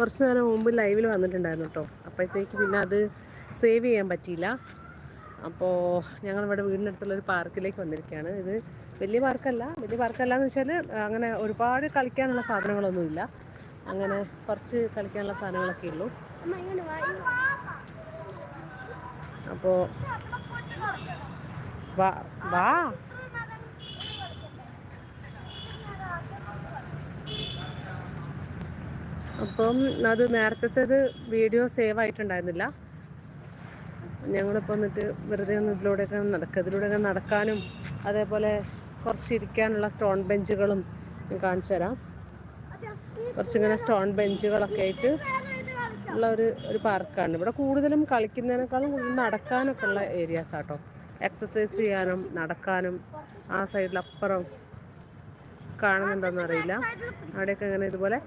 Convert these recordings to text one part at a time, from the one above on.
കുറച്ച് നേരം മുമ്പ് ലൈവിൽ വന്നിട്ടുണ്ടായിരുന്നു കേട്ടോ. അപ്പോഴത്തേക്ക് പിന്നെ അത് സേവ് ചെയ്യാൻ പറ്റിയില്ല. അപ്പോൾ ഞങ്ങളിവിടെ വീടിനടുത്തുള്ള ഒരു പാർക്കിലേക്ക് വന്നിരിക്കുകയാണ്. ഇത് വലിയ പാർക്കല്ല. വലിയ പാർക്കല്ല എന്ന് വെച്ചാൽ അങ്ങനെ ഒരുപാട് കളിക്കാനുള്ള സാധനങ്ങളൊന്നുമില്ല. അങ്ങനെ കുറച്ച് കളിക്കാനുള്ള സാധനങ്ങളൊക്കെ ഉള്ളൂ. അപ്പോൾ വാ വാ. അപ്പം അത് നേരത്തേത് വീഡിയോ സേവ് ആയിട്ടുണ്ടായിരുന്നില്ല. ഞങ്ങളിപ്പോൾ എന്നിട്ട് വെറുതെ ഒന്ന് ഇതിലൂടെയൊക്കെ നടക്കുക ഇതിലൂടെയൊക്കെ നടക്കാനും അതേപോലെ കുറച്ച് ഇരിക്കാനുള്ള സ്റ്റോൺ ബെഞ്ചുകളും ഞാൻ കാണിച്ചു തരാം. കുറച്ചിങ്ങനെ സ്റ്റോൺ ബെഞ്ചുകളൊക്കെ ആയിട്ട് ഉള്ള ഒരു ഒരു പാർക്കാണ് ഇവിടെ കൂടുതലും കളിക്കുന്നതിനേക്കാളും കൂടുതൽ നടക്കാനൊക്കെ ഉള്ള ഏരിയാസ് ആട്ടോ. എക്സസൈസ് ചെയ്യാനും നടക്കാനും ആ സൈഡിലപ്പുറം കാണുന്നുണ്ടോയെന്ന് അറിയില്ല അവിടെയൊക്കെ ഇങ്ങനെ ഇതുപോലെ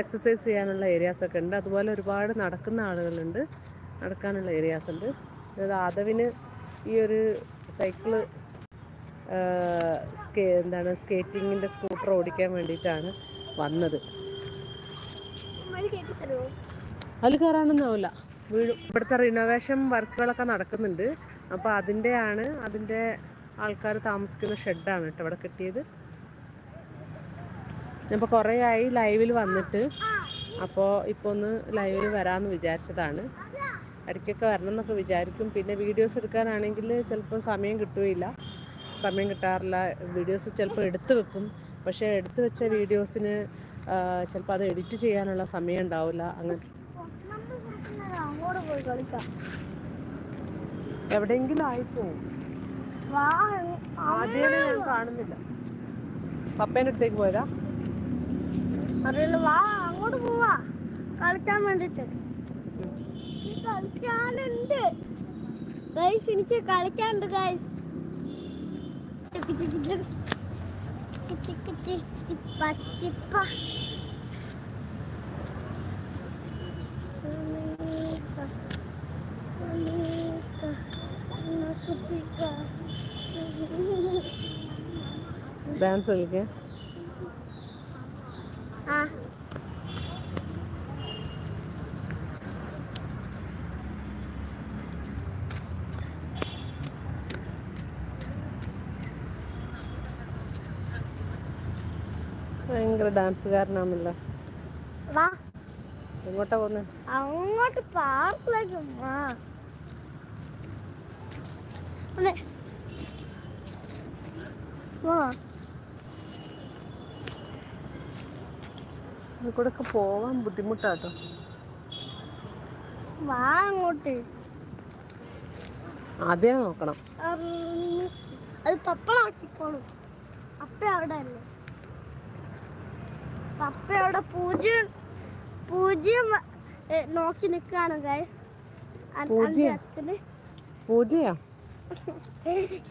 എക്സസൈസ് ചെയ്യാനുള്ള ഏരിയാസ് ഒക്കെ ഉണ്ട്. അതുപോലെ ഒരുപാട് നടക്കുന്ന ആളുകളുണ്ട്. നടക്കാനുള്ള ഏരിയാസ് ഉണ്ട്. അതായത് ആദവിന് ഈ ഒരു സൈക്കിൾ സ്കേ എന്താണ് സ്കേറ്റിങ്ങിന്റെ സ്കൂട്ടർ ഓടിക്കാൻ വേണ്ടിയിട്ടാണ് വന്നത്. അതിൽ കയറാനൊന്നാവില്ല വീഴും. ഇവിടുത്തെ റിനോവേഷൻ വർക്കുകളൊക്കെ നടക്കുന്നുണ്ട്. അപ്പോൾ അതിന്റെയാണ് അതിന്റെ ആൾക്കാർ താമസിക്കുന്ന ഷെഡാണ് കേട്ടോ അവിടെ കിട്ടിയത്. ഞാനിപ്പോൾ കുറേ ആയി ലൈവിൽ വന്നിട്ട്. അപ്പോൾ ഇപ്പോൾ ഒന്ന് ലൈവിൽ വരാമെന്ന് വിചാരിച്ചതാണ്. ഇടയ്ക്കൊക്കെ വരണം എന്നൊക്കെ വിചാരിക്കും. പിന്നെ വീഡിയോസ് എടുക്കാനാണെങ്കിൽ ചിലപ്പോൾ സമയം കിട്ടുകയില്ല സമയം കിട്ടാറില്ല. വീഡിയോസ് ചിലപ്പോൾ എടുത്തു വെക്കും. പക്ഷേ എടുത്തു വെച്ച വീഡിയോസിന് ചിലപ്പോൾ അത് എഡിറ്റ് ചെയ്യാനുള്ള സമയം ഉണ്ടാവില്ല. അങ്ങനെ എവിടെയെങ്കിലും ആയിപ്പോവും ആദ്യമേ ഞാൻ കാണുന്നില്ല. പപ്പേന്റെ അടുത്തേക്ക് പോയതാ? അറിയില്ല. വാ അങ്ങോട്ട് പോവാ. കളിക്കാൻ വേണ്ടിട്ട്. കളിക്കാനുണ്ട്. ഗൈസ് എനിക്ക് കളിക്കാനുണ്ട് ഗൈസ് ചിപ്പ ഡാൻസ് കളിക്കാൻ ആ ഭയങ്കര ഡാൻസുകാരനാണല്ലോ. എങ്ങോട്ടാ പോകുന്നത് അങ്ങോട്ട് പാർക്കിലേക്ക് വാ അതെ വാ കൂടെയൊക്കെ പോവാൻ ബുദ്ധിമുട്ടാട്ടോ. വാ അങ്ങോട്ട്. ആദ്യം നോക്കണം. അത് പപ്പളാക്കിക്കോളും. അപ്പ അവിടെ അല്ലേ പപ്പ അവിടെ പൂജ്യം പൂജ്യം നോക്കി നിൽക്കാണ് ഗൈസ് പൂജ്യം?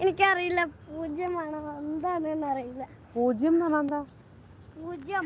എനിക്കറിയില്ല പൂജ്യമാണോ എന്താണെന്ന് അറിയില്ല പൂജ്യം എന്ന് പറഞ്ഞാൽ എന്താ? പൂജ്യം.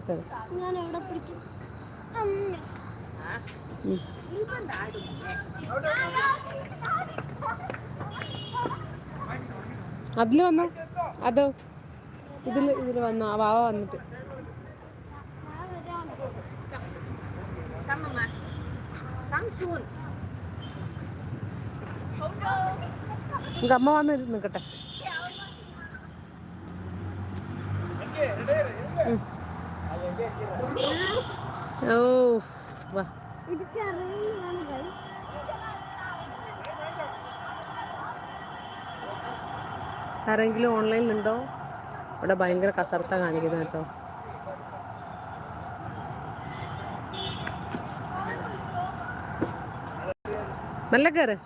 കയറി ഞാൻ എവിടെ വന്നോ? അതോ? ഇതിൽ ഇതിൽ വന്നോ? ആ വാവ വന്നിട്ട്. നമുക്ക് അമ്മ വന്ന് നിൽക്കട്ടെ ഓ വാ. ആരെങ്കിലും ഓൺലൈനിലുണ്ടോ ഇവിടെ ഭയങ്കര കസർത്ത കാണിക്കുന്നത് കേട്ടോ. നല്ല കയറ്.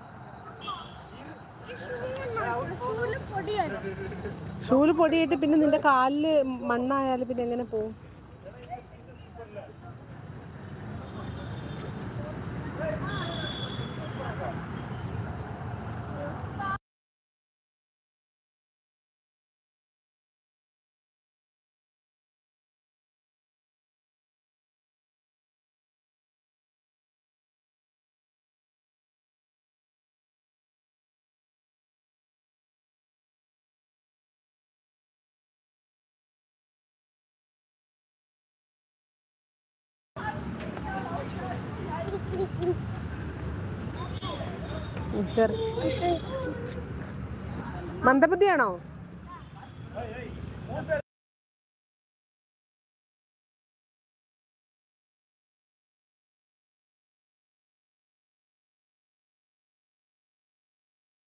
ഷൂൽ പൊടിയായിട്ട് പിന്നെ നിന്റെ കാലിൽ മണ്ണായാലും പിന്നെ എങ്ങനെ പോവും? മന്ദബുദ്ധിയാണോ?